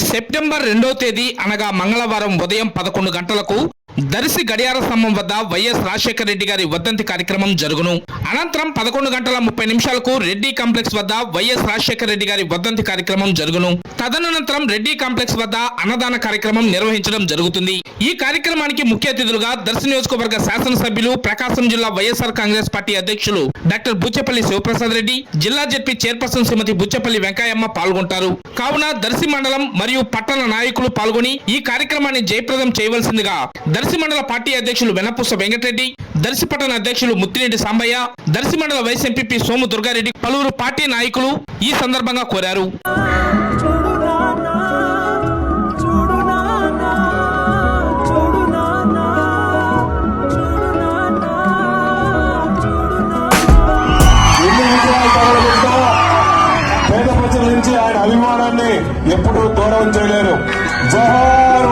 September రెండవ తేదీ అనగా మంగళవారం ఉదయం పదకొండు గంటలకు దర్శి గడియార స్తంభం వద్ద వైఎస్ రాజశేఖర రెడ్డి గారి వర్ధంతి కార్యక్రమం జరుగును. అనంతరం పదకొండు గంటల ముప్పై నిమిషాలకు రెడ్డి కాంప్లెక్స్ వద్ద వైఎస్ రాజశేఖర రెడ్డి గారి వర్ధంతి కార్యక్రమం జరుగును. తదనంతరం రెడ్డి కాంప్లెక్స్ వద్ద అన్నదాన కార్యక్రమం నిర్వహించడం జరుగుతుంది. ఈ కార్యక్రమానికి ముఖ్య అతిథులుగా దర్శి నియోజకవర్గ శాసనసభ్యులు ప్రకాశం జిల్లా వైఎస్ఆర్ కాంగ్రెస్ పార్టీ అధ్యక్షులు డాక్టర్ బుచ్చపల్లి శివప్రసాద్ రెడ్డి జిల్లా జడ్పీ చైర్పర్సన్ శ్రీమతి బుచ్చపల్లి వెంకయ్యమ్మ పాల్గొంటారు. కావున దర్శి మండలం మరియు పట్టణ నాయకులు పాల్గొని ఈ కార్యక్రమాన్ని జయప్రదం చేయవలసిందిగా దర్శి మండల పార్టీ అధ్యక్షులు వెనపూస వెంకటరెడ్డి దర్శి పట్టణ అధ్యక్షులు ముత్తిరెడ్డి సాంబయ్య దర్శి మండల వైస్ ఎంపీపీ సోము దుర్గారెడ్డి పలువురు పార్టీ నాయకులు ఈ సందర్భంగా కోరారు. ఆయన అభిమానాన్ని ఎప్పుడూ దూరం చేయలేరు. జోహార్